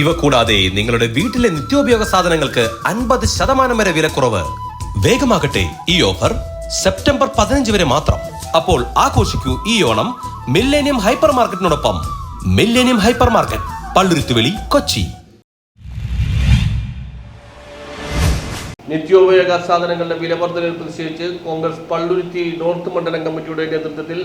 ഇവ കൂടാതെ നിങ്ങളുടെ വീട്ടിലെ നിത്യോപയോഗ സാധനങ്ങൾക്ക് അൻപത് ശതമാനം വരെ വിലക്കുറവ്. വേഗമാകട്ടെ ഈ ഓഫർ സെപ്റ്റംബർ പതിനഞ്ച് വരെ മാത്രം. അപ്പോൾ ആഘോഷിക്കൂ ഈ ഓണം മില്ലേനിയം ഹൈപ്പർ മാർക്കറ്റിനോടൊപ്പം മില്ലേനിയം ഹൈപ്പർ മാർക്കറ്റ് പള്ളുരുത്തുവെളി കൊച്ചി. നിത്യോപയോഗ സാധനങ്ങളുടെ വിലവർദ്ധനയിൽ പ്രതിഷേധിച്ച് കോൺഗ്രസ് പള്ളുരുത്തി നോർത്ത് മണ്ഡലം കമ്മിറ്റിയുടെ നേതൃത്വത്തിൽ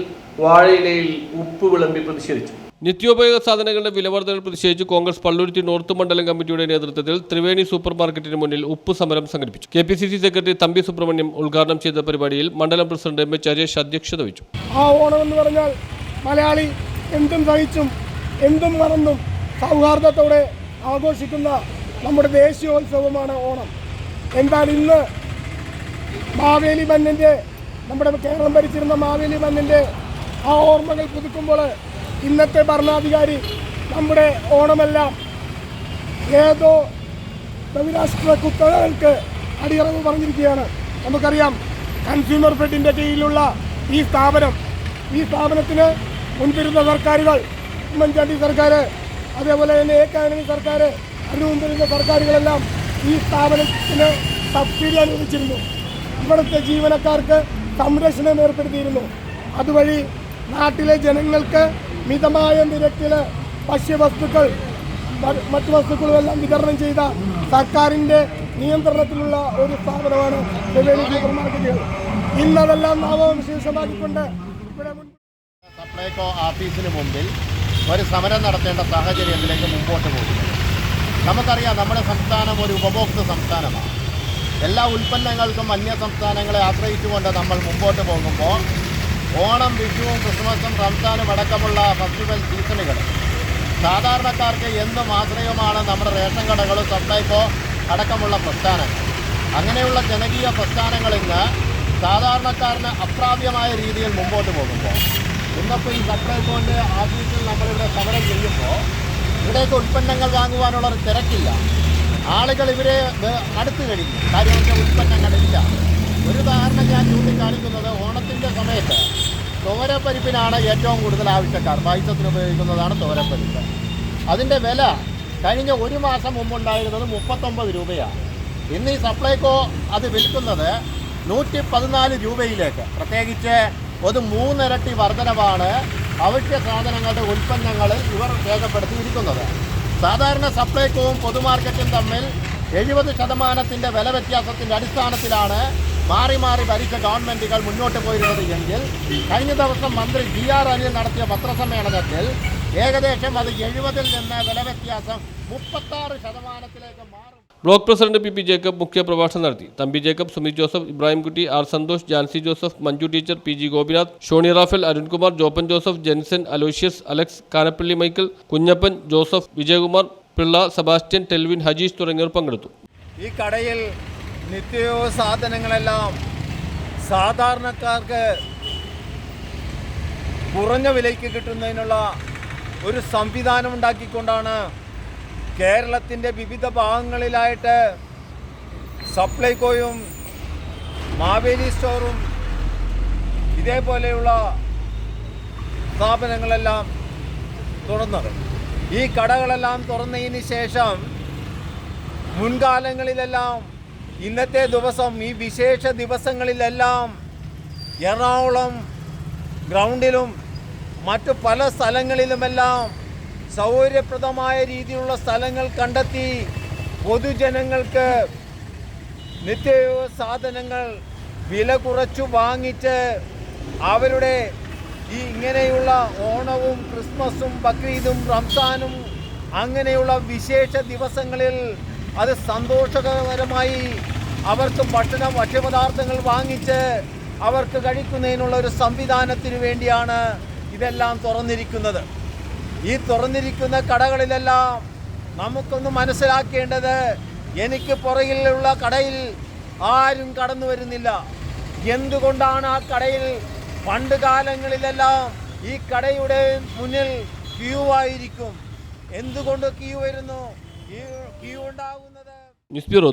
വാഴയിലയിൽ ഉപ്പ് വിളമ്പി പ്രതിഷേധിച്ചു. നിത്യോപയോഗ സാധനങ്ങളുടെ വിലവർദ്ധനയിൽ പ്രതിഷേധിച്ച് കോൺഗ്രസ് പള്ളുരുത്തി നോർത്ത് മണ്ഡലം കമ്മിറ്റിയുടെ നേതൃത്വത്തിൽ ത്രിവേണി സൂപ്പർ മാർക്കറ്റിന് മുന്നിൽ ഉപ്പ് സമരം സംഘടിപ്പിച്ചു. K P C C secretary Thampi Subramaniam ഉദ്ഘാടനം ചെയ്ത പരിപാടിയിൽ മണ്ഡലം പ്രസിഡന്റ് എം എച്ച് ഹരീഷ് അധ്യക്ഷത വഹിച്ചു. ആ ഓണം എന്ന് പറഞ്ഞാൽ മലയാളി എന്തും സഹിച്ചും എന്തും മറന്നും സൗഹാർദ്ദത്തോടെ ആഘോഷിക്കുന്ന നമ്മുടെ ദേശീയോത്സവമാണ് ഓണം. എന്നാൽ ഇന്ന് മാവേലി മന്നിന്റെ നമ്മുടെ കേരളം ഭരിച്ചിരുന്ന മാവേലി മന്നിന്റെ ആ ഓർമ്മകൾ പുതുക്കുമ്പോൾ ഇന്നത്തെ ഭരണാധികാരി നമ്മുടെ ഓണമെല്ലാം ഏതോ ബഹുരാഷ്ട്ര കുത്തകകൾക്ക് അടിയറവ് പറഞ്ഞിരിക്കുകയാണ്. നമുക്കറിയാം കൺസ്യൂമർ ഫെഡിന്റെ കീഴിലുള്ള ഈ സ്ഥാപനം ഈ സ്ഥാപനത്തിന് മുൻപിരുന്ന സർക്കാരുകൾ ഉമ്മൻചാണ്ടി സർക്കാർ അതേപോലെ തന്നെ എ കാനണി സർക്കാർ അതിനു സർക്കാരുകളെല്ലാം ഈ സ്ഥാപനത്തിന് സബ്സിഡി അനുവദിച്ചിരുന്നു. ഇവിടുത്തെ ജീവനക്കാർക്ക് സംരക്ഷണം ഏർപ്പെടുത്തിയിരുന്നു. അതുവഴി നാട്ടിലെ ജനങ്ങൾക്ക് മിതമായ നിരക്കിൽ ഭക്ഷ്യവസ്തുക്കൾ മറ്റു വസ്തുക്കളുമെല്ലാം വിതരണം ചെയ്ത സർക്കാരിന്റെ നിയന്ത്രണത്തിലുള്ള ഒരു സ്ഥാപനമാണ് ത്രിവേണി സൂപ്പർ മാർക്കറ്റുകൾ ഇന്നതെല്ലാം നാമവിശേഷമാക്കിക്കൊണ്ട് ഇവിടെ സപ്ലൈകോ ഓഫീസിന് മുമ്പിൽ ഒരു സമരം നടത്തേണ്ട സാഹചര്യത്തിലേക്ക് മുമ്പോട്ട് പോകുന്നു. നമുക്കറിയാം നമ്മുടെ സംസ്ഥാനം ഒരു ഉപഭോക്തൃ സംസ്ഥാനമാണ്. എല്ലാ ഉൽപ്പന്നങ്ങൾക്കും അന്യ സംസ്ഥാനങ്ങളെ ആശ്രയിച്ചുകൊണ്ട് നമ്മൾ മുമ്പോട്ട് പോകുമ്പോൾ ഓണം വിഷുവും ക്രിസ്മസും റംസാനും അടക്കമുള്ള ഫെസ്റ്റിവൽ സീസണുകൾ സാധാരണക്കാർക്ക് എന്നും ആശ്രയമാണ് നമ്മുടെ റേഷൻ കടകളും സപ്ലൈകോ അടക്കമുള്ള പ്രസ്ഥാനങ്ങൾ. അങ്ങനെയുള്ള ജനകീയ പ്രസ്ഥാനങ്ങൾ ഇന്ന് സാധാരണക്കാരന് അപ്രാപ്യമായ രീതിയിൽ മുമ്പോട്ട് പോകുമ്പോൾ ഇന്നിപ്പോൾ ഈ സപ്ലൈകോന്റെ ആഫീസിൽ നമ്മളിവിടെ സമരം ചെയ്യുമ്പോൾ ഇവിടേക്ക് ഉൽപ്പന്നങ്ങൾ വാങ്ങുവാനുള്ള ഒരു തിരക്കില്ല. ആളുകൾ ഇവരെ അടുത്ത് കഴിഞ്ഞു കാര്യം ഉൽപ്പന്നങ്ങളില്ല. തോരപ്പരിപ്പിനാണ് ഏറ്റവും കൂടുതൽ ആവശ്യക്കാർ. പായസത്തിന് ഉപയോഗിക്കുന്നതാണ് തോരപ്പരിപ്പ് അതിന്റെ വില കഴിഞ്ഞ ഒരു മാസം മുമ്പുണ്ടായിരുന്നത് മുപ്പത്തൊമ്പത് രൂപയാണ്. ഇന്ന് ഈ സപ്ലൈകോ അത് വിൽക്കുന്നത് നൂറ്റി പതിനാല് രൂപയിലേക്ക്. പ്രത്യേകിച്ച് ഒരു മൂന്നിരട്ടി വർധനവാണ് അവശ്യ സാധനങ്ങളുടെ ഉൽപ്പന്നങ്ങളിൽ ഇവർ രേഖപ്പെടുത്തിയിരിക്കുന്നത്. സാധാരണ സപ്ലൈകോവും പൊതുമാർക്കറ്റും തമ്മിൽ എഴുപത് ശതമാനത്തിന്റെ വില വ്യത്യാസത്തിന്റെ അടിസ്ഥാനത്തിലാണ് മാറി മാറി ഭരിച്ച ഗവൺമെന്റുകൾ മുന്നോട്ട് പോയിരുന്നത് എങ്കിൽ കഴിഞ്ഞ ദിവസം മന്ത്രി ജി ആർ അനിൽ നടത്തിയ പത്രസമ്മേളനത്തിൽ ഏകദേശം അത് എഴുപതിൽ നിന്ന് വില വ്യത്യാസം മുപ്പത്താറ് ശതമാനത്തിലേക്ക് മാറും. Block president P P Jacob മുഖ്യ പ്രഭാഷണം നടത്തി. Thampi Jacob Sumith Joseph Ibrahimkutty R Santhosh Jancy Joseph Manju teacher P G Gopinath Shony Raphael Arunkumar Joppan Joseph Jenson Aloysius Alex Kanappally Michael Kunjappan Joseph Vijayakumar Pillai Sebastian Telvin Hajeesh തുടങ്ങിയവർ പങ്കെടുത്തു. ഈ കടയിൽ നിത്യോ സാധനങ്ങളെല്ലാം സാധാരണക്കാർക്ക് കുറഞ്ഞ വിലയ്ക്ക് കിട്ടുന്നതിനുള്ള ഒരു സംവിധാനം ഉണ്ടാക്കിക്കൊണ്ടാണ് കേരളത്തിന്റെ വിവിധ ഭാഗങ്ങളിലായിട്ട് സപ്ലൈകോയും മാവേലി സ്റ്റോറും ഇതേപോലെയുള്ള സ്ഥാപനങ്ങളെല്ലാം തുറന്നത്. ഈ കടകളെല്ലാം തുറന്നതിന് ശേഷം മുൻകാലങ്ങളിലെല്ലാം ഇന്നത്തെ ദിവസം ഈ വിശേഷ ദിവസങ്ങളിലെല്ലാം എറണാകുളം ഗ്രൗണ്ടിലും മറ്റു പല സ്ഥലങ്ങളിലുമെല്ലാം സൗകര്യപ്രദമായ രീതിയിലുള്ള സ്ഥലങ്ങൾ കണ്ടെത്തി പൊതുജനങ്ങൾക്ക് നിത്യോപയോഗ സാധനങ്ങൾ വില കുറച്ചു വാങ്ങിച്ച് അവരുടെ ഈ ഇങ്ങനെയുള്ള ഓണവും ക്രിസ്മസും ബക്രീദും റംസാനും അങ്ങനെയുള്ള വിശേഷ ദിവസങ്ങളിൽ അത് സന്തോഷകരമായി അവർക്ക് ഭക്ഷണം ഭക്ഷ്യപദാർത്ഥങ്ങൾ വാങ്ങിച്ച് അവർക്ക് കഴിക്കുന്നതിനുള്ള ഒരു സംവിധാനത്തിന് വേണ്ടിയാണ് ഇതെല്ലാം തുറന്നിരിക്കുന്നത്. ഈ തുറന്നിരിക്കുന്ന കടകളിലെല്ലാം നമുക്കൊന്ന് മനസ്സിലാക്കേണ്ടത് എനിക്ക് പുറകിലുള്ള കടയിൽ ആരും കടന്നു വരുന്നില്ല. എന്തുകൊണ്ടാണ് ആ കടയിൽ പണ്ട് കാലങ്ങളിലെല്ലാം ഈ കടയുടെ മുന്നിൽ ക്യൂ ആയിരിക്കും. എന്തുകൊണ്ട് ക്യൂ വരുന്നു? ക്യൂ ഉണ്ടാകുന്നത്? News bureau